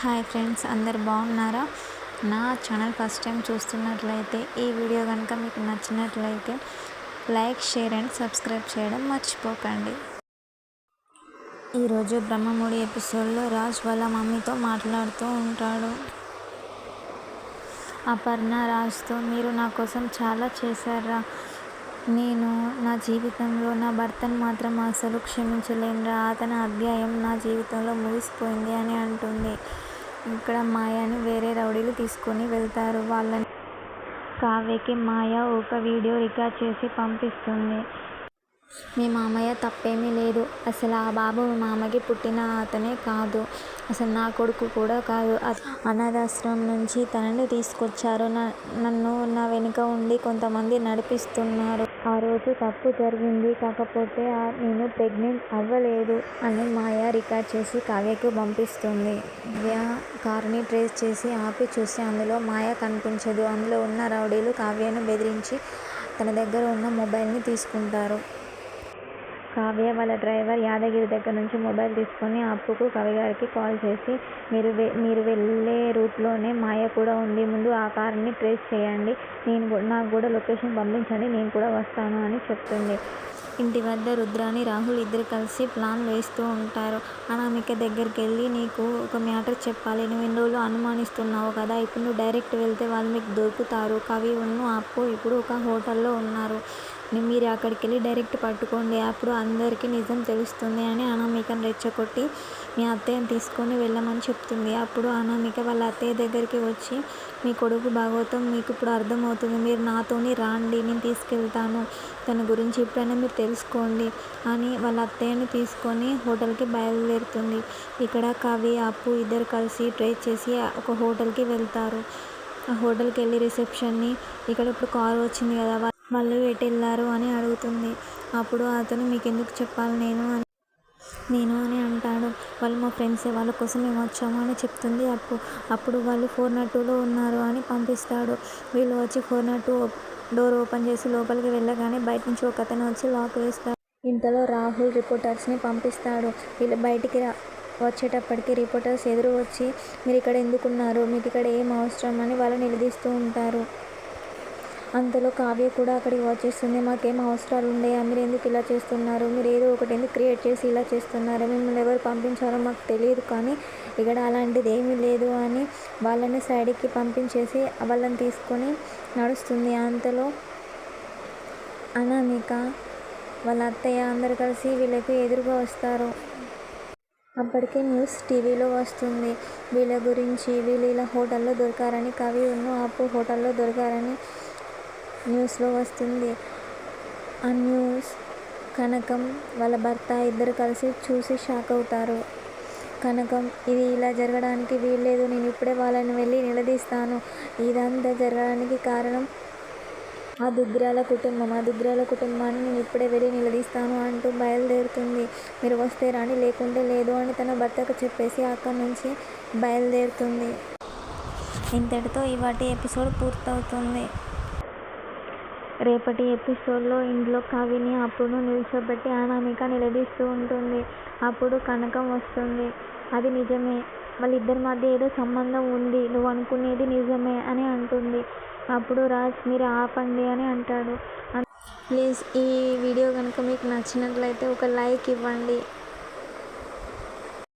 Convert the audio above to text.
Hi friends అందరు బాగున్నారా? నా ఛానల్ ఫస్ట్ టైం చూస్తున్నట్లయితే ఈ వీడియో కనుక మీకు నచ్చినట్లయితే లైక్ షేర్ అండ్ సబ్స్క్రైబ్ చేయడం మర్చిపోకండి. ఈరోజు బ్రహ్మముడి ఎపిసోడ్లో రాజ్ వాళ్ళ మమ్మీతో మాట్లాడుతూ ఉంటాడు. అపర్ణ రాజ్తో మీరు నా కోసం చాలా చేశారా? నేను నా జీవితంలో నా భర్తను మాత్రం అసలు క్షమించలేనురా. అతని అధ్యాయం నా జీవితంలో ముగిసిపోయింది అని అంటుంది. ఇక్కడ మాయని వేరే రౌడీలు తీసుకొని వెళ్తారు. వాళ్ళని కావ్యకి మాయ ఒక వీడియో రికార్డ్ చేసి పంపిస్తుంది. మీ మామయ్య తప్పేమీ లేదు. అసలు ఆ బాబు మీ మామకి పుట్టిన అతనే కాదు. అసలు నా కొడుకు కూడా కాదు. అనాథాశ్రమం నుంచి తనని తీసుకొచ్చారు. నన్ను నా వెనుక ఉండి కొంతమంది నడిపిస్తున్నారు. ఆ రోజు తప్పు జరిగింది. కాకపోతే నేను ప్రెగ్నెంట్ అవ్వలేదు అని మాయ రికార్డ్ చేసి కావ్యకు పంపిస్తుంది. కావ్య కార్ని ట్రేస్ చేసి ఆపి చూసి అందులో మాయ కనిపించదు. అందులో ఉన్న రౌడీలు కావ్యను బెదిరించి తన దగ్గర ఉన్న మొబైల్ని తీసుకుంటారు. కావ్య వాళ్ళ డ్రైవర్ యాదగిరి దగ్గర నుంచి మొబైల్ తీసుకొని అప్పుకు కవిగారికి కాల్ చేసి మీరు మీరు వెళ్ళే రూట్లోనే మాయ కూడా ఉంది. ముందు ఆ కారుని ట్రేస్ చేయండి. నేను నాకు కూడా లొకేషన్ పంపించండి. నేను కూడా వస్తాను అని చెప్తుంది ఇంటి వద్ద రుద్రాని రాహుల్ ఇద్దరు కలిసి ప్లాన్ వేస్తూ ఉంటారు. అనామిక దగ్గరికి వెళ్ళి నీకు ఒక మ్యాటర్ చెప్పాలి. నువ్వు ఎన్ని రోజులు అనుమానిస్తున్నావు కదా. ఇప్పుడు నువ్వు డైరెక్ట్ వెళ్తే వాళ్ళు మీకు దొరుకుతారు. కవి ఉన్ను అప్పు ఇప్పుడు ఒక హోటల్లో ఉన్నారు. మీరు అక్కడికి వెళ్ళి డైరెక్ట్ పట్టుకోండి. అప్పుడు అందరికీ నిజం తెలుస్తుంది అని అనామికను రెచ్చగొట్టి మీ అత్తయ్యని తీసుకొని వెళ్ళమని చెప్తుంది. అప్పుడు అనామిక వాళ్ళ అత్తయ్య దగ్గరికి వచ్చి మీ కొడుకు భాగవతం మీకు ఇప్పుడు అర్థమవుతుంది. మీరు నాతోని రాండి. నేను తీసుకెళ్తాను. తన గురించి ఎప్పుడైనా మీరు తెలుసుకోండి అని వాళ్ళ అత్తయ్యని తీసుకొని హోటల్కి బయలుదేరుతుంది. ఇక్కడ కవి అప్పు ఇద్దరు కలిసి ట్రై చేసి ఒక హోటల్కి వెళ్తారు. ఆ హోటల్కి వెళ్ళి రిసెప్షన్ని ఇక్కడ ఇప్పుడు కార్ వచ్చింది కదా వాళ్ళు ఎటు వెళ్ళారు అని అడుగుతుంది. అప్పుడు అతను మీకు ఎందుకు చెప్పాలి నేను అని నేను అని అంటాడు. వాళ్ళు మా ఫ్రెండ్సే వాళ్ళ కోసం మేము వచ్చాము అని చెప్తుంది అప్పు అప్పుడు వాళ్ళు ఫోర్ నాట్ టూలో ఉన్నారు అని పంపిస్తాడు. వీళ్ళు వచ్చి four naught two door open చేసి లోపలికి వెళ్ళగానే బయట నుంచి ఒక అతను వచ్చి లాక్ వేస్తాడు ఇంతలో రాహుల్ రిపోర్టర్స్ని పంపిస్తాడు. వీళ్ళు బయటికి రా వచ్చేటప్పటికి రిపోర్టర్స్ ఎదురు వచ్చి మీరు ఇక్కడ ఎందుకున్నారు? మీకు ఇక్కడ ఏం అవసరం? అని వాళ్ళు నిలదీస్తూ ఉంటారు. అంతలో కావ్య కూడా అక్కడికి వచ్చేస్తుంది. మాకేం అవసరాలు ఉన్నాయా మీరు ఎందుకు ఇలా చేస్తున్నారు? మీరు ఏదో ఒకటి ఎందుకు క్రియేట్ చేసి ఇలా చేస్తున్నారు? మిమ్మల్ని ఎవరు పంపించారో మాకు తెలియదు కానీ ఇక్కడ అలాంటిది ఏమీ లేదు అని వాళ్ళని సైడ్కి పంపించేసి వాళ్ళని తీసుకొని నడుస్తుంది. అంతలో అనామిక వాళ్ళ అత్తయ్య అందరు కలిసి వీళ్ళకి ఎదురుగా వస్తారు. అప్పటికే న్యూస్ టీవీలో వస్తుంది. వీళ్ళ గురించి వీళ్ళు ఇలా హోటల్లో దొరికారని కవి ఉన్న అప్పు హోటల్లో దొరికారని న్యూస్లో వస్తుంది. ఆ న్యూస్ కనకం వాళ్ళ భర్త ఇద్దరు కలిసి చూసి షాక్ అవుతారు. కనకం ఇది ఇలా జరగడానికి వీల్లేదు నేను ఇప్పుడే వాళ్ళని వెళ్ళి నిలదీస్తాను. ఇదంతా జరగడానికి కారణం ఆ దుగ్రాల కుటుంబం. ఆ దుగ్రాల కుటుంబాన్ని నేను ఇప్పుడే వెళ్ళి నిలదీస్తాను అంటూ బయలుదేరుతుంది. మీరు వస్తే రాని లేకుంటే లేదు అని తన భర్తకు చెప్పేసి అక్కడి నుంచి బయలుదేరుతుంది. ఇంతటితో ఇవాటి ఎపిసోడ్ పూర్తవుతుంది. రేపటి ఎపిసోడ్లో ఇంట్లో కవిని అప్పును నిల్చోబెట్టి అనామిక నిలదీస్తూ ఉంటుంది. అప్పుడు కనకం వస్తుంది. అది నిజమే. వాళ్ళిద్దరి మధ్య ఏదో సంబంధం ఉంది. నువ్వు అనుకునేది నిజమే అని అంటుంది. అప్పుడు రాజ్ మీరు ఆపండి అని అంటాడు. ప్లీజ్ ఈ వీడియో కనుక మీకు నచ్చినట్లయితే ఒక లైక్ ఇవ్వండి.